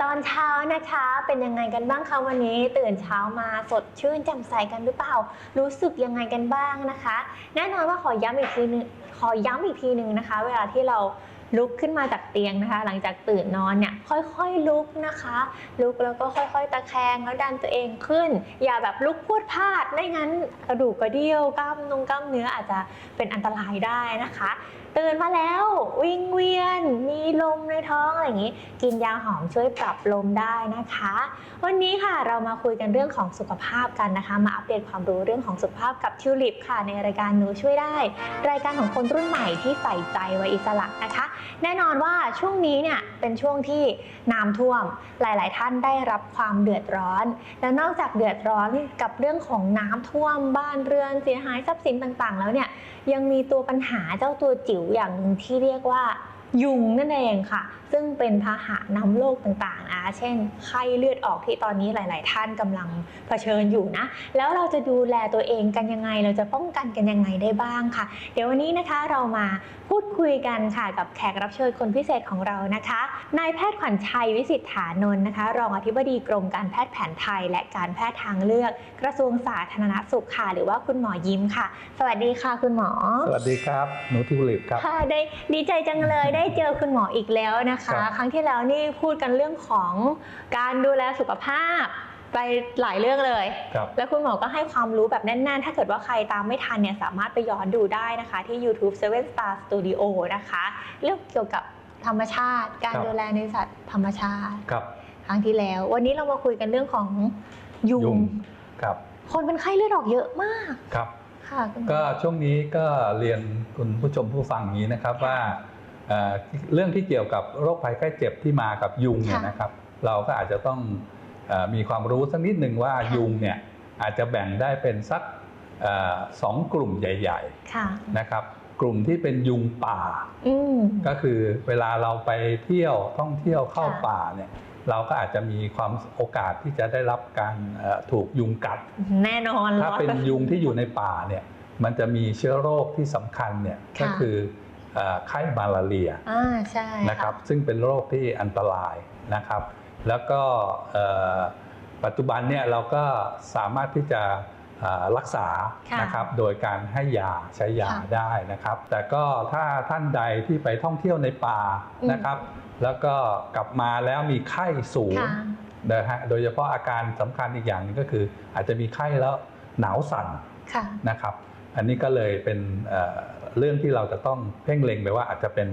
ตอนเช้านะคะ เป็นยังไงกันบ้างคะวันนี้ ตื่นเช้ามาสดชื่นแจ่มใสกันหรือเปล่า รู้สึกยังไงกันบ้างนะคะ แน่นอนว่าขอย้ำอีกทีนึงขอย้ำอีกทีหนึ่งนะคะ เวลาที่เราลุกขึ้นมาจากเตียงนะคะ หลังจากตื่นนอนเนี่ยค่อยๆลุกนะคะ ลุกแล้วก็ค่อยๆ ตะแคงแล้วดันตัวเองขึ้น อย่าแบบลุกพูดพลาดไม่งั้นกระดูกกระเดี่ยวกล้ามนงกล้ามเนื้ออาจจะเป็นอันตรายได้นะคะ ตื่นมาแล้ววิ่งเวียน มีลมในท้องอะไรอย่างนี้ กินยาหอมช่วยปรับลมได้นะคะ วันนี้ค่ะเรามาคุยกันเรื่องของสุขภาพกันนะคะ มาอัปเดตความรู้เรื่องของสุขภาพกับทิวลิปค่ะ ในรายการหนูช่วยได้ รายการของคนรุ่นใหม่ที่ใส่ใจไว้อิสระนะคะ แน่นอนว่าช่วงนี้เนี่ยเป็นช่วงที่น้ำท่วมหลาย ๆ ท่านได้รับความเดือดร้อน และนอกจากเดือดร้อนกับเรื่องของน้ำท่วมบ้านเรือนเสียหายทรัพย์สินต่าง ๆ แล้วเนี่ยยังมีตัวปัญหาเจ้าตัวจิ๋วอย่างหนึ่งที่เรียกว่ายุงนั่นเองค่ะ ซึ่งเป็นพาหะนำโรคต่างๆนะเช่น ไข้เลือดออกที่ตอนนี้หลาย ๆ ท่านกำลังเผชิญอยู่นะ แล้วเราจะดูแลตัวเองกันยังไง เราจะป้องกันกันยังไงได้บ้างค่ะ เดี๋ยววันนี้นะคะเรามาพูดคุยกันค่ะกับแขกรับเชิญคนพิเศษของเรานะคะ นายแพทย์ขวัญชัยวิสิทธานนท์นะคะ รองอธิบดีกรมการแพทย์แผนไทย และการแพทย์ทางเลือก กระทรวงสาธารณสุขค่ะ หรือว่าคุณหมอยิ้มค่ะ สวัสดีค่ะ คุณหมอ สวัสดีครับ หนูทิวลิปครับ ค่ะ ได้ดีใจจังเลยได้เจอคุณหมออีกแล้วนะคะครับครั้งที่แล้วนี่พูดกันเรื่องของการดูแลสุขภาพไปหลายเรื่องเลยครับแล้วคุณหมอก็ให้ความรู้แบบแน่นๆ ถ้าเกิดว่าใครตามไม่ทันเนี่ยสามารถไปย้อนดูได้นะคะ ที่ YouTube Seven Star Studio นะคะ เรื่องเกี่ยวกับธรรมชาติ การครับดูแลในสัตว์ธรรมชาติครับครั้งที่แล้ว วันนี้เรามาคุยกันเรื่องของยุยุงงครับ คนเป็นไข้เลือดออกเยอะมากครับ ค่ะคุณหมอก็ช่วงนี้ก็เรียนคุณผู้ชมผู้ฟังอย่างนี้นะครับว่า เอ่อเรื่องที่เกี่ยวกับโรคภัยไข้เจ็บที่มากับยุงเนี่ยค่ะนะครับ เราก็อาจจะต้องเออมีความรู้สักนิดหนึ่งว่าค่ะยุงเนี่ยอาจจะแบ่งได้เป็นสักเอ่อสองกลุ่มใหญ่ค่ะๆนะครับ กลุ่มที่เป็นยุงป่าอืมก็คือเวลาเราไปเที่ยวท่องเที่ยวเข้าค่ะป่าเนี่ยเราก็อาจจะมีความโอกาสที่จะได้รับการเอ่อถูกยุงกัด แน่นอนถ้าเป็นยุงที่อยู่ในป่าเนี่ยมันจะมีเชื้อโรคที่สำคัญเนี่ยค่ะก็คือเอ่อ ไข้มาลาเรียอ่าใช่นะครับซึ่งเป็นโรคที่อันตรายนะครับ แล้วก็เอ่อปัจจุบันเนี่ยเราก็สามารถที่จะเอ่อรักษาค่ะนะครับโดยการให้ยาใช้ยาค่ะได้นะครับ แต่ก็ถ้าท่านใดที่ไปท่องเที่ยวในป่าอืมนะครับ แล้วก็กลับมาแล้วมีไข้สูงค่ะนะฮะโดยเฉพาะอาการสำคัญอีกอย่างหนึงก็คือ อาจจะมีไข้แล้วหนาวสั่นค่ะนะครับ อันนี้ก็เลยเป็น เอ่อเรื่องที่เราจะต้องเพ่งเล็งไปว่าอาจจะเป็น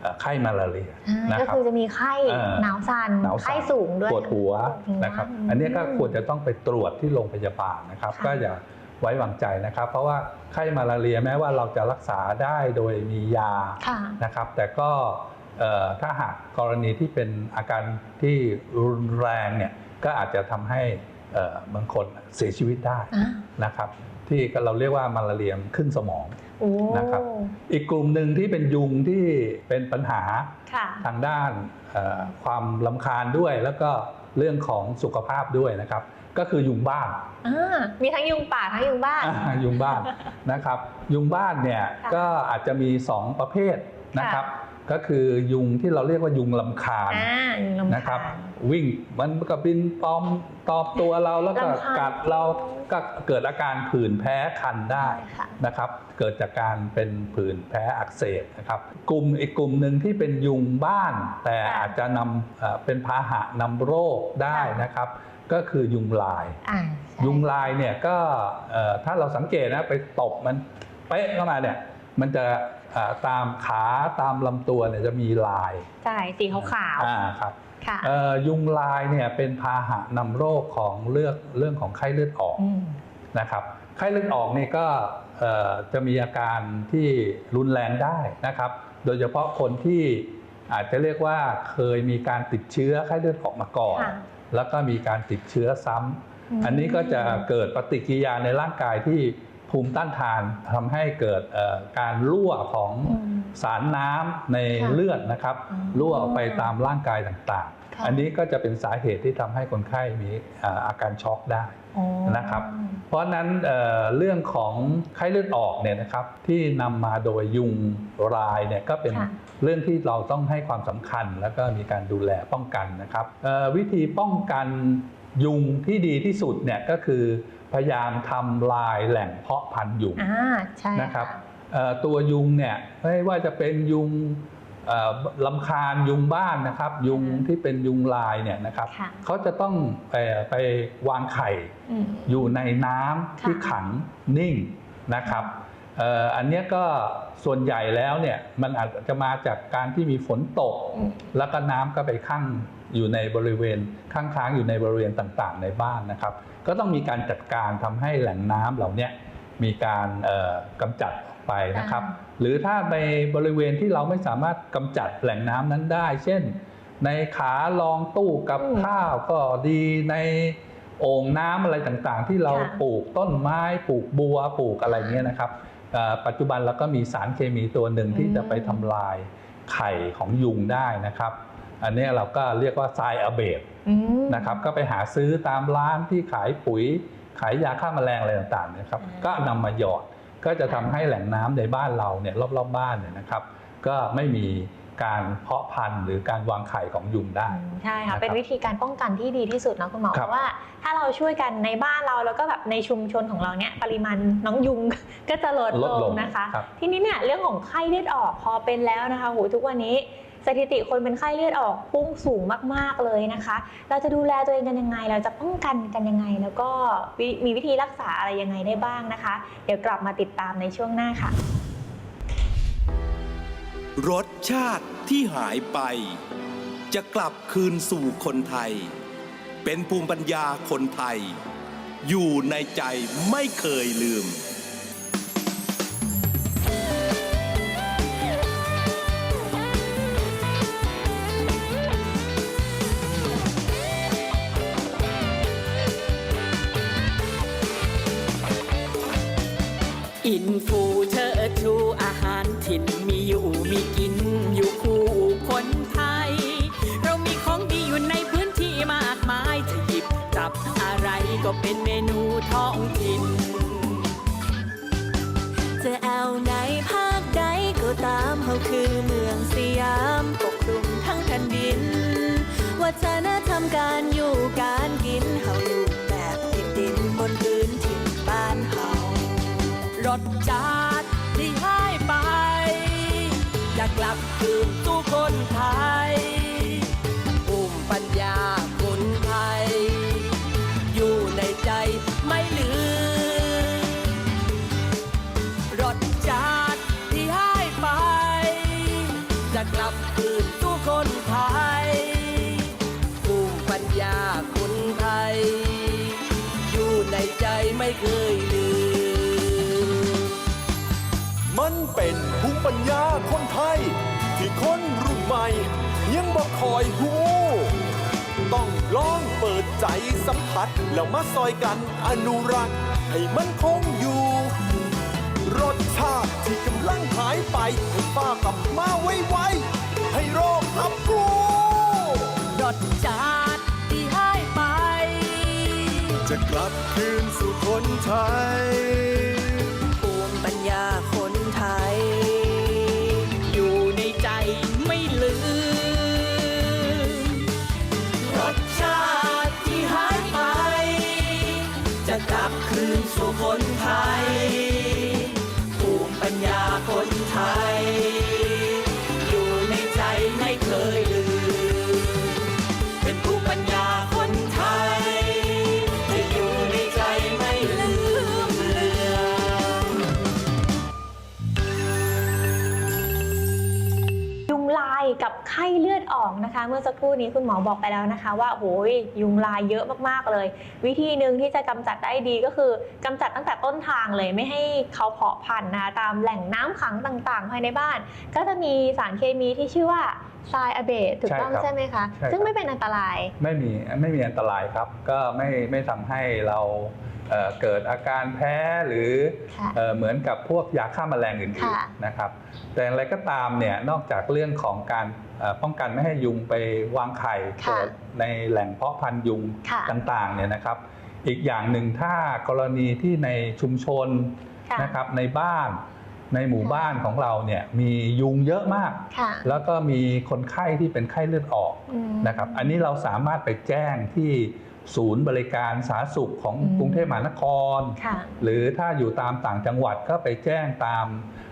เอ่อไข้มาลาเรียอ่านะก็ครับคือจะมีไข้เออหนาวสั่นหนาวสั่นไข้สูงด้วยปวดหัวปวดหัวนะครับมอันนี้ก็ควรจะต้องไปตรวจที่โรงพยาบาลนะครับค่ะก็อย่าไว้วางใจนะครับ เพราะว่าไข้มาลาเรียแม้ว่าเราจะรักษาได้โดยมียาค่ะนะครับ แต่ก็เอ่อถ้าหากกรณีที่เป็นอาการที่รุนแรงเนี่ยก็อาจจะทำให้เอ่อบางคนเสียชีวิตได้อ่านะครับ ที่เราเรียกว่ามาลาเรียขึ้นสมองโอ้ นะครับ อีกกลุ่มหนึ่งที่เป็นยุงที่เป็นปัญหาค่ะทางด้านเอ่อความลำคาญด้วยแล้วก็เรื่องของสุขภาพด้วยนะครับ ก็คือยุงบ้านอ่ามีทั้งยุงป่าทั้งยุงบ้านอ่ายุงบ้านนะครับ ยุงบ้านเนี่ยค่ะก็อาจจะมี 2 ประเภทนะครับค่ะ ก็คือยุงที่เราเรียกว่ายุงลำคาญอ่ายุงลำคาญนะครับ วิ่งมันก็บินปลอมตอบตัวเราแล้วก็รำคาญกัดเราก็เกิดอาการผื่นแพ้คันได้ค่ะนะครับ เกิดจากการเป็นผื่นแพ้อักเสบนะครับ กลุ่มอีกกลุ่มหนึ่งที่เป็นยุงบ้าน แต่ค่ะอาจจะนำเอ่อเป็นพาหะนำโรคได้นะครับ ก็คือยุงลายอ่าใช่ยุงลายเนี่ยก็เอ่อถ้าเราสังเกตนะไปตบมันเป๊ะเข้ามาเนี่ยมันจะเอ่อ ตามขาตามลำตัวเนี่ยจะมีลายใช่สีขาวอ่าครับๆค่ะเอ่อยุงลายเนี่ยเป็นพาหะนำโรคของเลือกเรื่องของไข้เลือดออกอืมนะครับไข้เลือดออกเนี่ยก็เอ่อจะมีอาการที่รุนแรงได้นะครับ โดยเฉพาะคนที่อาจจะเรียกว่าเคยมีการติดเชื้อไข้เลือดออกมาก่อนค่ะแล้วก็มีการติดเชื้อซ้ำมอันนี้ก็จะเกิดปฏิกิริยาในร่างกายที่ ภูมิต้านทานทำให้เกิดเอ่อการรั่วของอืมสารน้ำในค่ะเลือดนะครับอ๋อรั่วออกไปตามร่างกายต่างค่ะค่ะอันนี้ก็จะเป็นสาเหตุที่ทำให้คนไข้มีอ่าอาการช็อกได้อ๋อนะครับ เพราะฉะนั้นเอ่อเรื่องของไข้เลือดออกเนี่ยนะครับที่นำมาโดยยุงรายเนี่ยก็เป็นค่ะเรื่องที่เราต้องให้ความสำคัญ แล้วก็มีการดูแลป้องกันนะครับเอ่อวิธีป้องกัน ยุงที่ดีที่สุดเนี่ยก็คือพยายามทำลายแหล่งเพาะพันธุ์ยุงอ่าใช่นะครับเอ่อตัวยุงเนี่ยไม่ว่าจะเป็นยุงเอ่อลำคาญยุงบ้านนะครับ ยุงที่เป็นยุงลายเนี่ยนะครับค่ะเขาจะต้องเอ่อไปวางไข่อืมอยู่ในน้ำที่ค่ะขังนิ่งนะครับเอ่ออันเนี้ยก็ส่วนใหญ่แล้วเนี่ยมันอาจจะมาจากการที่มีฝนตกอืมแล้วก็น้ำก็ไปข้างอยู่ในบริเวณข้างๆอยู่ในบริเวณต่างๆ ในบ้านนะครับ ก็ต้องมีการจัดการทำให้แหล่งน้ำเหล่าเนี้ยมีการเอ่อกำจัดออกไปนะครับอ่หรือถ้าในบริเวณที่เราไม่สามารถกำจัดแหล่งน้ำนั้นได้ เช่น ในขารองตู้กับอืมข้าวก็ดีในโอ่งน้ำอะไรต่างๆ ที่เราค่ะปลูกต้นไม้ปลูกบัวปลูกอะไรเงี้ยนะครับเอ่อ ปัจจุบันเราก็มีสารเคมีตัวหนึ่งที่จะไปทำลายไข่ของยุงได้นะครับ อันเนี้ยเราก็เรียกว่าทรายอะเบดอืมนะครับก็ไปหาซื้อตามร้านที่ขายปุ๋ย ขายยาฆ่าแมลงอะไรต่างๆนะครับอ่าก็นำมาหยอดก็จะทำให้แหล่งน้ำในบ้านเราเนี่ยรอบๆบ้านเนี่ยนะครับ ก็ไม่มี การเพาะพันธุ์หรือการวางไข่ของยุงได้อืมใช่ค่ะนะครับเป็นวิธีการป้องกันที่ดีที่สุดนะคุณหมอครับเพราะว่าถ้าเราช่วยกันในบ้านเราแล้วก็แบบในชุมชนของเราเนี่ยปริมาณน้องยุงก็จะลดลดลลงงนะคะครับทีนี้เนี่ยเรื่องของไข้เลือดออกพอเป็นแล้วนะคะโหทุกวันนี้สถิติคนเป็นไข้เลือดออกพุ่งสูงมากๆเลยนะคะ เราจะดูแลตัวเองกันยังไง เราจะป้องกันกันยังไง แล้วก็วิมีวิธีรักษาอะไรยังไงได้บ้างนะคะ เดี๋ยวกลับมาติดตามในช่วงหน้าค่ะ รสชาติที่หายไป จะกลับคืนสู่คนไทย เป็นภูมิปัญญาคนไทย อยู่ในใจไม่เคยลืม เป็นเมนูท้องถิ่น จะเอาไหนภาคใดก็ตามเขาคือเมืองสยามปกคลุมทั้งแผ่นดิน วัฒนธรรมการอยู่การกินเขาอยู่แบบติดดินบนพื้นถิ่นบ้านเฮารสชาติที่หายไปจะกลับคืนสู่คนไทย ภูมิปัญญาคนไทย ที่คนรุ่นใหม่ ยังบอกคอยหูต้องลองเปิดใจสัมผัส แล้วมาซอยกันอนุรักษ์ ให้มันคงอยู่ รสชาติที่กำลังหายไป ให้ป้ากลับมาไวๆให้โรครับรู้รสชาติที่หายไป จะกลับคืนสู่คนไทย ไข้เลือดออกนะคะ เมื่อสักครู่นี้คุณหมอบอกไปแล้วนะคะ ว่าโอ้ยยุงลายเยอะมากๆเลย วิธีหนึ่งที่จะกำจัดได้ดีก็คือกำจัดตั้งแต่ต้นทางเลยไม่ให้เขาเพาะพันธุ์นะคะตามแหล่งน้ำขังต่างๆ ภายในบ้าน ก็จะมีสารเคมีที่ชื่อว่าทรายอะเบตถูกต้องใช่ครับใช่ไหมคะใช่ครับซึ่งไม่เป็นอันตราย ไม่มีไม่มีอันตรายครับ ก็ไม่ไม่ทำให้เราเอ่อเกิดอาการแพ้หรือค่ะเอ่อเหมือนกับพวกยาฆ่าแมลงอื่นค่ะๆนะครับ แต่อย่างไรก็ตามเนี่ยนอกจากเรื่องของการเอ่อป้องกันไม่ให้ยุงไปวางไข่ค่ะเกิดในแหล่งเพาะพันธุ์ยุงค่ะต่างๆเนี่ยนะครับ อีกอย่างหนึ่งถ้ากรณีที่ในชุมชนค่ะนะครับในบ้าน ในหมู่บ้านของเราเนี่ยมียุงเยอะมากค่ะแล้วก็มีคนไข้ที่เป็นไข้เลือดออกอืมนะครับ อันนี้เราสามารถไปแจ้งที่ศูนย์บริการสาธารณสุขของอืมกรุงเทพมหานครค่ะหรือถ้าอยู่ตามต่างจังหวัดก็ไปแจ้งตาม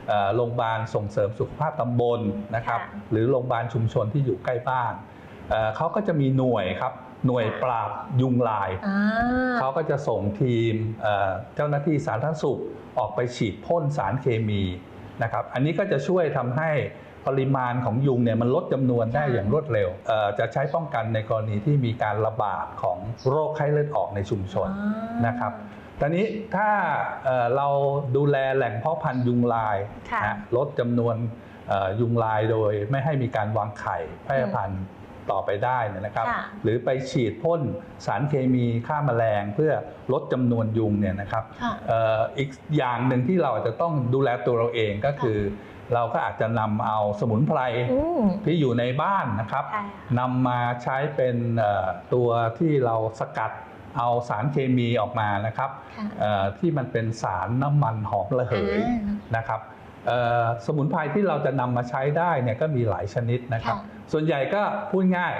เอ่อโรงพยาบาลส่งเสริมสุขภาพตำบลนะครับค่ะหรือโรงพยาบาลชุมชนที่อยู่ใกล้บ้านเอ่อเขาก็จะมีหน่วยครับ หน่วยปราบยุงลายอ่าเขาก็จะส่งทีมเอ่อเจ้าหน้าที่สาธารณสุขออกไปฉีดพ่นสารเคมีนะครับ อันนี้ก็จะช่วยทำให้ปริมาณของยุงเนี่ยมันลดจำนวนได้ค่ะอย่างรวดเร็วเอ่อจะใช้ป้องกันในกรณีที่มีการระบาดของโรคไข้เลือดออกในชุมชนอ่านะครับตอนนี้ถ้าเอ่อเราดูแลแหล่งเพาะพันธุ์ยุงลายค่ะนะลดจำนวนเอ่อยุงลายโดยไม่ให้มีการวางไข่แพร่พันธุ์ ต่อไปได้เนยนะครับค่ะหรือไปฉีดพ่นสารเคมีฆ่าแมลงเพื่อลดจำนวนยุงเนี่ยนะครับค่ะเอ่ออีกอย่างหนึ่งที่เราจะต้องดูแลตัวเราเองก็คือ เราก็อาจจะนำเอาสมุนไพรอืมที่อยู่ในบ้านนะครับค่ะนำมาใช้เป็นเอ่อตัวที่เราสกัดเอาสารเคมีออกมานะครับค่ะเอ่อที่มันเป็นสารน้ำมันหอมระเหยอ่านะครับเอ่อ สมุนไพรที่เราจะนำมาใช้ได้เนี่ยก็มีหลายชนิดนะครับ ค่ะ ส่วนใหญ่ก็พูดง่าย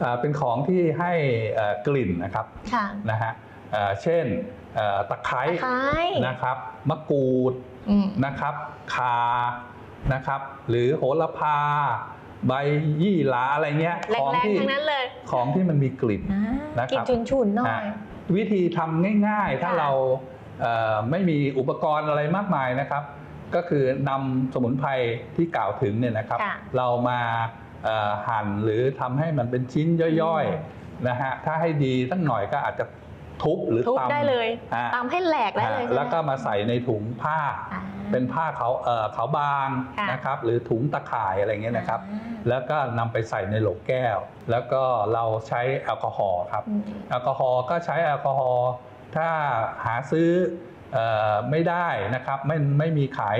เอ่อเป็นของที่ให้เอ่อกลิ่นนะครับค่ะนะฮะเอ่อเช่นเอ่อตะไคร้ตะไคร้นะครับมะกรูด อืม นะครับคานะครับ หรือโหระพา ใบยี่หราอะไรเงี้ยแรของงที่ๆทั้งนั้นเลยของที่มันมีกลิ่น อ่านะครับ กินฉุนๆหน่อยอะวิธีทำง่ายๆ ถ้าค่ะ เราเอ่อไม่มีอุปกรณ์อะไรมากมายนะครับ ก็คือนำสมุนไพรที่กล่าวถึงเนี่ยนะครับค่ะเรามาเอ่อหั่นหรือทำให้มันเป็นชิ้นย่อยๆนะฮะถ้าให้ดีตั้งหน่อยก็อาจจะทุบหรือทุบตำได้เลยอะตำให้แหลกได้เลยอะใช่ไหมแล้วก็มาใส่ในถุงผ้าอ่าเป็นผ้าขาวเอ่อขาวบางค่ะนะครับ หรือถุงตะข่ายอะไรเงี้ยนะครับอ่าแล้วก็นำไปใส่ในโหลแก้ว แล้วก็เราใช้แอลกอฮอล์ครับอืมแอลกอฮอล์ก็ใช้แอลกอฮอล์ถ้าหาซื้อเออ ไม่ได้นะครับไม่ไม่มีขาย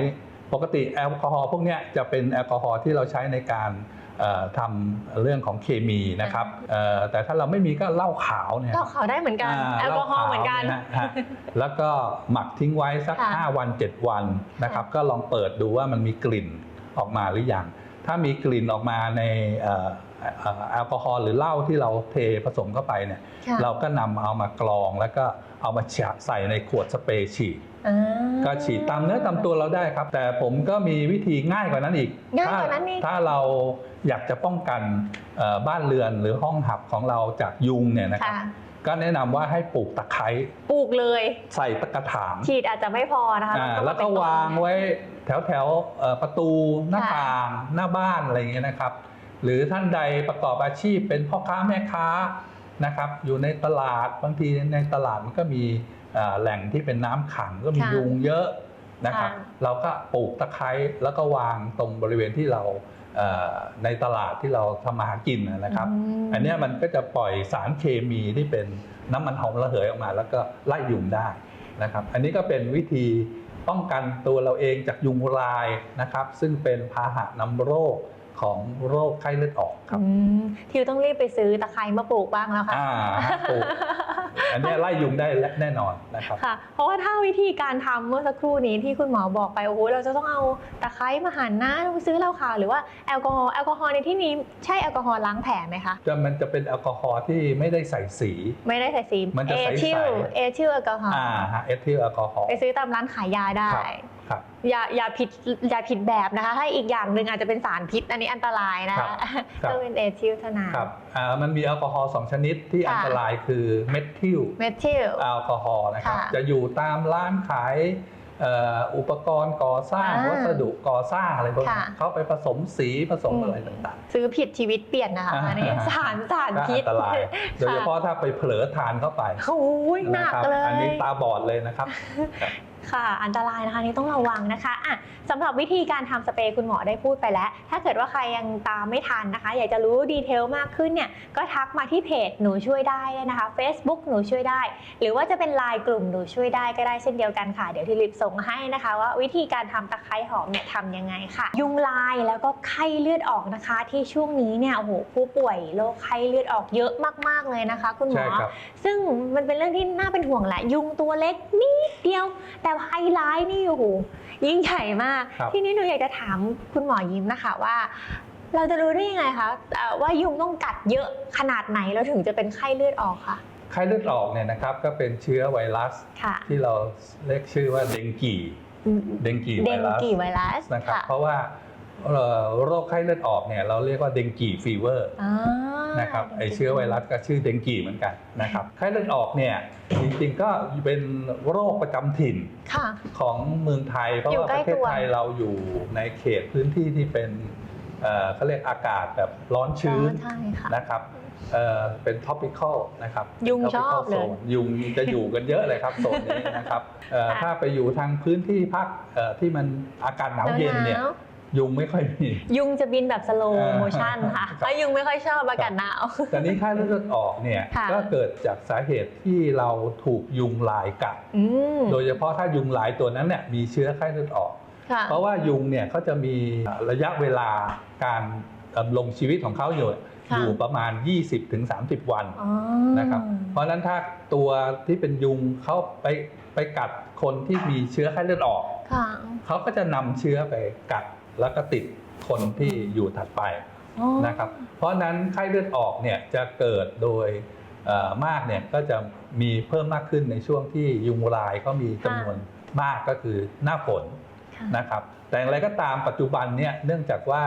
ปกติแอลกอฮอล์พวกเนี้ยจะเป็นแอลกอฮอล์ที่เราใช้ในการเอ่อทำเรื่องของเคมีนะครับเอ่อแต่ถ้าเราไม่มีก็เหล้าขาวเนี่ยเราขาวได้เหมือนกันาแอลกอฮอล์เหมือนกันหล้าขาวเยฮะแล้วก็หมักทิ้งไว้สักค่ะ5วัน 7 วันนะครับก็ลองเปิดดูว่ามันมีกลิ่นออกมาหรือยังถ้ามีกลิ่นออกมาในเอ่อเอ่อ แอลกอฮอล์หรือเหล้าที่เราเทผสมเข้าไปเนี่ยค่ะเราก็นำเอามากรองแล้วก็เอามาฉะใส่ในขวดสเปรย์ฉีดอ่าก็ฉีดตามเนื้อตามตัวเราได้ครับ แต่ผมก็มีวิธีง่ายกว่านั้นอีกง่ายกว่านั้นอีกถ้ถ้าเราอยากจะป้องกันเอ่อบ้านเรือนหรือห้องหับของเราจากยุงเนี่ยนะครับค่ะก็แนะนำว่าให้ปลูกตะไคร้ปลูกเลย ใส่ตะกระถางฉีดอาจจะไม่พอนะคะอ่าต้องแล้วก็เป็นต้นวางไว้แถวแถวๆเอ่อประตูหน้าค่ะต่างหน้าบ้านอะไรอย่างเงี้ยนะครับ หรือท่านใดประกอบอาชีพเป็นพ่อค้าแม่ค้านะครับ อยู่ในตลาดบางทีในตลาดมันก็มีเอ่อแหล่งที่เป็นน้ำขังก็มีค่ะยุงเยอะนะครับค่ะเราก็ปลูกตะไคร้แล้วก็วางตรงบริเวณที่เราเอ่อในตลาดที่เราทำมาหากินนะครับมอันเนี้ยมันก็จะปล่อยสารเคมีที่เป็นน้ำมันหอมระเหยออกมา แล้วก็ไล่ยุงได้นะครับ อันนี้ก็เป็นวิธีป้องกันตัวเราเองจากยุงลายนะครับ ซึ่งเป็นพาหะนำโรค ของโรคไข้เลือดออกครับอืมทิวต้องรีบไปซื้อตะไคร้มาปลูกบ้างแล้วค่ะอ่าปลูกอันเนี้ยไล่ยุงได้แน่นอนนะครับค่ะ เพราะว่าถ้าวิธีการทำเมื่อสักครู่นี้ที่คุณหมอบอกไปโอ้โหเราจะต้องเอาตะไคร้มาหั่นนะต้องไปซื้อเหล้าขาวหรือว่าแอลกอฮอล์แอลกอฮอล์ในที่นี้ใช่แอลกอฮอล์ล้างแผลไหมคะจะมันจะเป็นแอลกอฮอล์ที่ไม่ได้ใส่สี ไม่ได้ใส่สีมันจะเอใสๆทิลเอทิลแอลกอฮอล์อ่าฮะเอทิลแอลกอฮอล์ไปซื้อตามร้านขายยาได้ครับครับ อย่าอย่าผิดอย่าผิดแบบนะคะถ้าอีกอย่างหนึ่งอาจจะเป็นสารพิษ อันนี้อันตรายนะครับครับต้องเป็นเอทิลเท่านั้นครับอ่ามันมีแอลกอฮอล์สองชนิดที่ค่ะอันตรายคือเมทิลเมทิลแอลกอฮอล์นะครับค่ะจะอยู่ตามร้านขายเอ่ออุปกรณ์ก่อสร้างอ่าวัสดุก่อสร้างอะไรพวกนี้ค่ะเขาไปผสมสีผสมอืมอะไรต่างซื้อผิดชีวิตเปลี่ยนนะคะอ่าอันนี้สารสารๆก็พิอัษนตรายโดยเฉพาะถ้าไปเผลอทานเข้าไปโอ้ยหนันะกครับเลยอันนี้ตาบอดเลยนะครับ ค่ะ อันตรายนะคะนี่ต้องระวังนะคะอะสำหรับวิธีการทำสเปรย์คุณหมอได้พูดไปแล้ว ถ้าเกิดว่าใครยังตามไม่ทันนะคะ อยากจะรู้ดีเทลมากขึ้นเนี่ยก็ทักมาที่เพจหนูช่วยได้เลยนะคะ Facebook หนูช่วยได้ หรือว่าจะเป็นไลน์กลุ่มหนูช่วยได้ก็ได้เช่นเดียวกันค่ะ เดี๋ยวที่ลิปส่งให้นะคะ ว่าวิธีการทำตะไคร้หอมเนี่ยทำยังไงค่ะ ยุงลายแล้วก็ไข้เลือดออกนะคะ ที่ช่วงนี้เนี่ยโอ้โหผู้ป่วยโรคไข้เลือดออกเยอะมาก ๆเลยนะคะ คุณหมใช่อครับซึ่งมันเป็นเรื่องที่น่าเป็นห่วงแหละยุงตัวเล็กนิดเดียวแต่ไฮไลท์นี่โอ้โหยิ่งใหญ่มาก ครับ ทีนี้หนูอยากจะถามคุณหมอยิ้มนะคะว่า เราจะรู้ได้ยังไงคะเอ่อว่ายุงต้องกัดเยอะขนาดไหนแล้วถึงจะเป็นไข้เลือดออกค่ะไข้เลือดออกเนี่ยนะครับก็เป็นเชื้อไวรัสค่ะที่เราเรียกชื่อว่าเดงกีเดงกีเดไวงรัสกีไวรัสนะครับ ค่ะเพราะว่าเอ่อ โรคไข้เลือดออกเนี่ยเราเรียกว่าเดงกีฟีเวอร์อ่านะครับไอเชื้อไวรัสก็ชื่อเดงกีเหมือนกันนะครับไข้เลือดออกเนี่ยจริงๆก็เป็นโรคประจำถิ่นค่ะของเมืองไทย เพราะอยู่ว่าใกปล้ระเทศตัวไทยเราอยู่ในเขตพื้นที่ที่เป็นเอ่อเขาเรียกอากาศแบบร้อนชื้นใช่ค่ะนะครับเอ่อเป็น topical นะครับ ยุงเป็นชอบ tropical เลย zone ยุงจะอยู่กันเยอะเลยครับโซนนี้นะครับเอ่อค่ะถ้าไปอยู่ทางพื้นที่ภาคเอ่อที่มันอากาศหนาวเย็นเนี่ยหาว ยุงไม่ค่อยมีๆยุงจะบินแบบสโลเออโมชั่นค่ะครับเพราะยุงไม่ค่อยชอบอากาศหนาว แต่นี้ไข้เลือดออกเนี่ยค่ะก็เกิดจากสาเหตุที่เราถูกยุงลายกัดอืมโดยเฉพาะถ้ายุงลายตัวนั้นเนี่ยมีเชื้อไข้เลือดออกค่ะเพราะว่ายุงเนี่ยเขาจะมีระยะเวลาการดำรงชีวิตของเขาอยู่ค่ะอยู่ประมาณ 20-30 วันอ๋อนะครับ เพราะฉะนั้นถ้าตัวที่เป็นยุงเขาไปไปกัดคนที่มีเชื้อไข้เลือดออกค่ะเขาก็จะนำเชื้อไปกัด แล้วก็ติดคนที่อยู่ถัดไปอ๋อนะครับ เพราะฉะนั้นไข้เลือดออกเนี่ยจะเกิดโดยเอ่อมากเนี่ยก็จะมีเพิ่มมากขึ้นในช่วงที่ยุงลายเขามีจำนวนมากก็คือหน้าฝนค่ะนะครับ แต่อย่างไรก็ตามปัจจุบันเนี่ยเนื่องจากว่า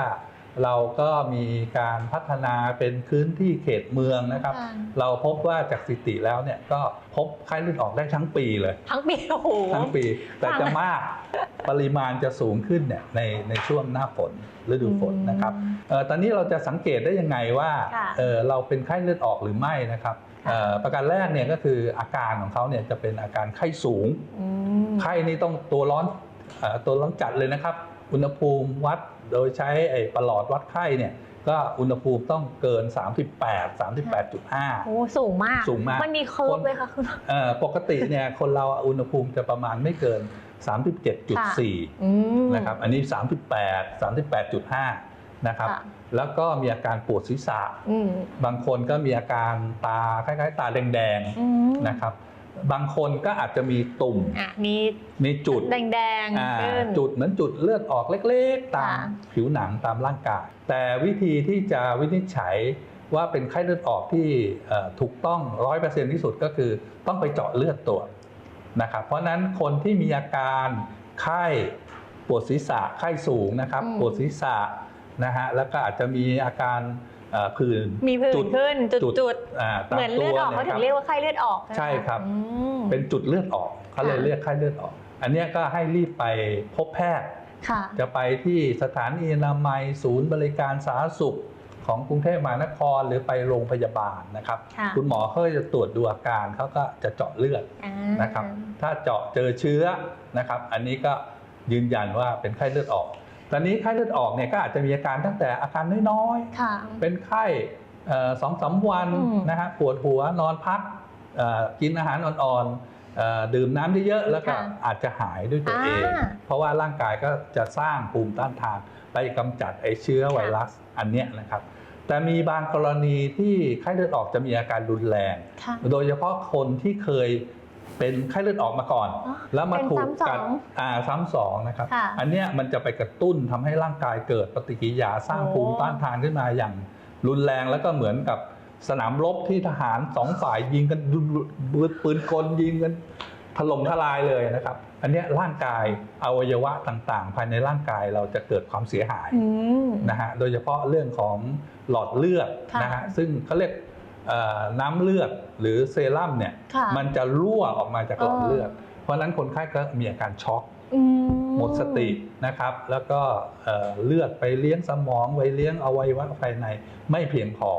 เราก็มีการพัฒนาเป็นพื้นที่เขตเมืองนะครับค่ะเราพบว่าจากสถิติแล้วเนี่ยก็พบไข้เลือดออกได้ทั้งปีเลย ทั้งปีโอ้โหทั้งปี แต่จะมากปริมาณจะสูงขึ้นเนี่ยในในช่วงหน้าฝนฤดูฝนนะครับเอ่อตอนนี้เราจะสังเกตได้ยังไงว่าค่ะเอ่อเราเป็นไข้เลือดออกหรือไม่นะครับเอ่อประการแรกเนี่ยก็คืออาการของเขาเนี่ยจะเป็นอาการไข้สูงอืมไข้นี่ต้องตัวร้อนเอ่อตัวร้อนจัดเลยนะครับ อุณหภูมิวัด โดยใช้ไอ้ประหลอดวัดไข้เนี่ยก็อุณหภูมิต้องเกิน 38 38.5 โอ้สูงมาก สูงมาก มันมีเคิร์ฟไหมคะคุณหมอเอ่อปกติเนี่ยคนเราอุณหภูมิจะประมาณไม่เกิน 37.4อืมนะครับ อันนี้ 38 38.5 นะครับค่ะแล้วก็มีอาการปวดศีรษะอืมบางคนก็มีอาการตาคล้ายๆ ตาแดงอืมๆนะครับ บางคนก็อาจจะมีตุ่มอะมีมีจุดแดงอ่าๆขึ้นจุดเหมือนจุดเลือดออกเล็กๆ ตามค่ะผิวหนังตามร่างกาย แต่วิธีที่จะวินิจฉัยว่าเป็นไข้เลือดออกที่เอ่อถูกต้องร้อยเปอร์เซ็นที่สุดก็คือต้องไปเจาะเลือดตรวจนะครับเพราะฉะนั้นคนที่มีอาการไข้ปวดศีรษะไข้สูงนะครับอืมปวดศีรษะนะฮะแล้วก็อาจจะมีอาการเอ่อ ผื่นมีผื่นจุดขึ้นจุดจุดจุดอ่าตามเหมือนเลือดออกตัวเขาถึนะคงบเรียกว่าไข้เลือดออกไหมะใช่ครับอืมเป็นจุดเลือดออกเขาเลยค่ะเรียกไข้เลือดออก อันเนี้ยก็ให้รีบไปพบแพทย์ค่ะจะไปที่สถานีอนามัยศูนย์บริการสาธารณสุขของกรุงเทพมหานครหรือไปโรงพยาบาลนะครับค่ะคุณหมอเขาจะตรวจดูอาการเขาก็จะเจาะเลือดอ่านะครับ ถ้าเจาะเจอเชื้อนะครับ อันนี้ก็ยืนยันว่าเป็นไข้เลือดออก ตอนนี้ไข้เลือดออกเนี่ยก็อาจจะมีอาการตั้งแต่อาการน้อยๆค่ะเป็นไข้เอ่อสองสามวันอืมนะฮะปวดหัวนอนพักเอ่อกินอาหารอ่อนๆเอ่อดื่มน้ำเยอะๆแล้วก็ค่ะอาจจะหายด้วยตัวเองอ่าเพราะว่าร่างกายก็จะสร้างภูมิต้านทานไปกำจัดไอเชื้อไวรัสอันเนี้ยนะครับแต่มีบางกรณีที่ไข้เลือดออกจะมีอาการรุนแรงค่ะโดยเฉพาะคนที่เคย เป็นไข้เลือดออกมาก่อนอ๋อแล้วมาถูกเป็นซ้ำสองกัดอ่าซ้ำสองนะครับค่ะอันเนี้ยมันจะไปกระตุ้นทำให้ร่างกายเกิดปฏิกิริยาสร้างโอ้ภูมิต้านทานขึ้นมาอย่างรุนแรงแล้วก็เหมือนกับสนามรบที่ทหารสองฝ่ายยิงกันดุปืนปืนกลยิงกันถล่มทลายเลยนะครับ อันเนี้ยร่างกายอวัยวะต่างๆ ภายในร่างกายเราจะเกิดความเสียหายอืมนะฮะ โดยเฉพาะเรื่องของหลอดเลือดค่ะนะฮะ ซึ่งเขาเรียกเอ่อ น้ำเลือดหรือเซรั่มเนี่ยค่ะมันจะรั่วออกมาจากหลอดอ๋อเลือด เพราะฉะนั้นคนไข้ก็มีอาการช็อกอืหมดสตินะครับ แล้วก็เอ่อเลือดไปเลี้ยงสมองไปเลี้ยงอวัยวะภายในไม่เพียงพอ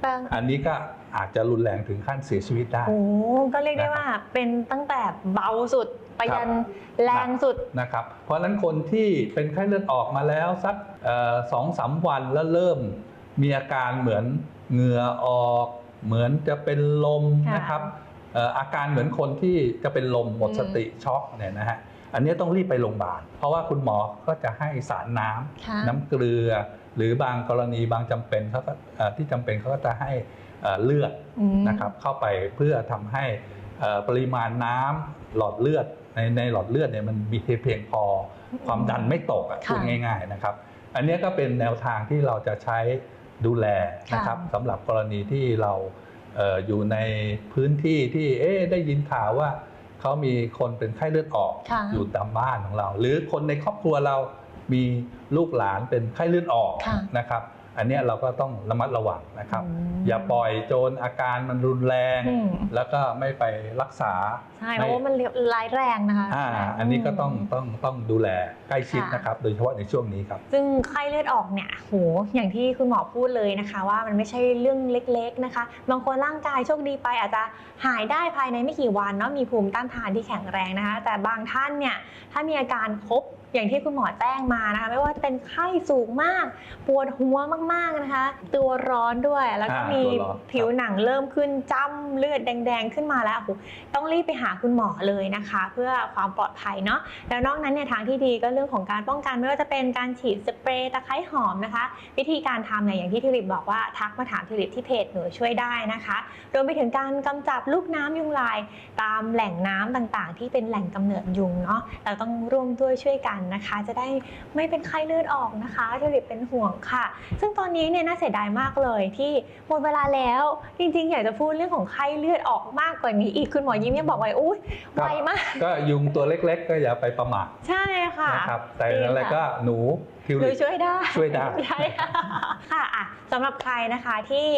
แปลงอันนี้ก็อาจจะรุนแรงถึงขั้นเสียชีวิตได้ โอ้ก็เรียกได้ว่าเป็นตั้งแต่เบาสุดไปยันแรงสุดนะครับ เพราะฉะนั้นคนที่เป็นไข้เลือดออกมาแล้วสักเอ่อสองสามวันแล้วเริ่มมีอาการเหมือนเหงื่อออก เหมือนจะเป็นลมค่ะนะครับเอ่ออาการเหมือนคนที่จะเป็นลมหมดอืมสติช็อกเนี่ยนะฮะอันนี้ต้องรีบไปโรงพยาบาล เพราะว่าคุณหมอก็จะให้สารน้ำค่ะน้ำเกลือ หรือบางกรณีบางจำเป็นเขาก็เอ่อที่จำเป็นเขาก็จะให้เอ่อเลือดอืมนะครับเข้าไปเพื่อทำให้เอ่อปริมาณน้ำหลอดเลือดในในหลอดเลือดเนี่ยมันมีเพียงพอความดันไม่ตกอะค่ะพูดง่าย ๆนะครับ อันเนี้ยก็เป็นแนวทางที่เราจะใช้ ดูแลนะครับค่ะสำหรับกรณีที่เราเอ่ออยู่ในพื้นที่ที่เอ๊ะได้ยินข่าวว่าเขามีคนเป็นไข้เลือดออกค่ะอยู่ตามบ้านของเรา หรือคนในครอบครัวเรามีลูกหลานเป็นไข้เลือดออกค่ะนะครับ อันเนี้ยเราก็ต้องระมัดระวังนะครับอืมอย่าปล่อยโจรอาการมันรุนแรงอืมแล้วก็ไม่ไปรักษาใช่เพราะว่ามันร้ายแรงนะคะอ่าอันนี้ก็ต้องต้องต้องดูแลใกล้ชิดค่ะนะครับ โดยเฉพาะในช่วงนี้ครับ ซึ่งไข้เลือดออกเนี่ยโหอย่างที่คุณหมอพูดเลยนะคะ ว่ามันไม่ใช่เรื่องเล็กๆนะคะ บางคนร่างกายโชคดีไปอาจจะหายได้ภายในไม่กี่วันเนาะมีภูมิต้านทานที่แข็งแรงนะคะ แต่บางท่านเนี่ยถ้ามีอาการครบ อย่างที่คุณหมอแจ้งมานะคะไม่ว่าจะเป็นไข้สูงมาก ปวดหัวมากๆนะคะ ตัวร้อนด้วยแล้วก็อ่ามีตัวร้อน ผิวหนังเริ่มขึ้นจ้ำเลือดแดง ๆ ขึ้นมาแล้วโอ้โหต้องรีบไปหาคุณหมอเลยนะคะ เพื่อความปลอดภัยเนาะแล้วนอกนั้นเนี่ยทางที่ดีก็เรื่องของการป้องกันไม่ว่าจะเป็นการฉีดสเปรย์ตะไคร้หอมนะคะ วิธีการทำเนี่ยอย่างที่ทิริปบอกว่าทักมาถามทิริปที่เพจหนูช่วยได้นะคะรวมไปถึงการกำจัดลูกน้ำยุงลาย ตามแหล่งน้ำต่างๆ ที่เป็นแหล่งกำเนิดยุงเนาะเราต้องร่วมด้วยช่วยกันนะคะ จะได้ไม่เป็นไข้เลือดออกนะคะทิริปเป็นห่วงค่ะ ซึ่งตอนนี้เนี่ยน่าเสียดายมากเลยที่หมดเวลาแล้วจริงๆ อยากจะพูดเรื่องของไข้เลือดออกมากกว่านี้อีกคุณหมอยิ้มยังบอกไว้อุ้ยครัไวบมาก ก็ยุงตัวเล็กๆ ก็อย่าไปประมาทใช่ค่ะนะครับแต่จริงอะไรค่ะก็หนูทิวหรืลิอปช่วยได้ช่วยได้ใช่ค่ะค่ะอะสำหรับใครนะคะที่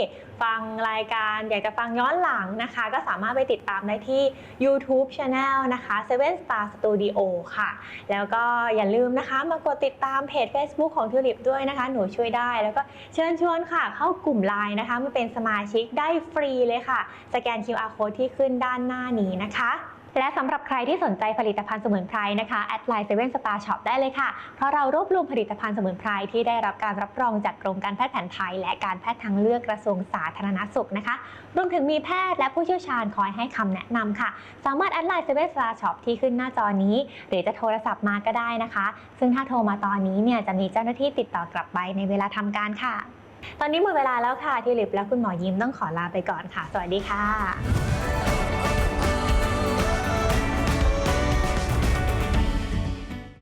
ฟังรายการอยากจะฟังย้อนหลังนะคะ ก็สามารถไปติดตามได้ที่ YouTube Channel นะคะ Seven Star Studio ค่ะ แล้วก็อย่าลืมนะคะมากดติดตามเพจ Facebook ของ Tulip ด้วยนะคะ หนูช่วยได้แล้วก็เชิญชวนค่ะ เข้ากลุ่ม Line นะคะมาเป็นสมาชิกได้ฟรีเลยค่ะ สแกน QR Code ที่ขึ้นด้านหน้านี้นะคะ และสำหรับใครที่สนใจผลิตภัณฑ์สมุนไพรนะคะแอดไลน์เซเว่นสตาร์ช็อปได้เลยค่ะ เพราะเรารวบรวมผลิตภัณฑ์สมุนไพรที่ได้รับการรับรองจากกรมการแพทย์แผนไทย และการแพทย์ทางเลือกกระทรวงสาธารณสุขนะคะ รวมถึงมีแพทย์และผู้เชี่ยวชาญคอยให้คำแนะนำค่ะ สามารถแอดไลน์เซเว่นสตาร์ช็อปที่ขึ้นหน้าจอนี้ หรือจะโทรศัพท์มาก็ได้นะคะ ซึ่งถ้าโทรมาตอนนี้เนี่ยจะมีเจ้าหน้าที่ติดต่อกลับไปในเวลาทำการค่ะ ตอนนี้หมดเวลาแล้วค่ะที่ลิปและคุณหมอยิ้มต้องขอลาไปก่อนค่ะ สวัสดีค่ะ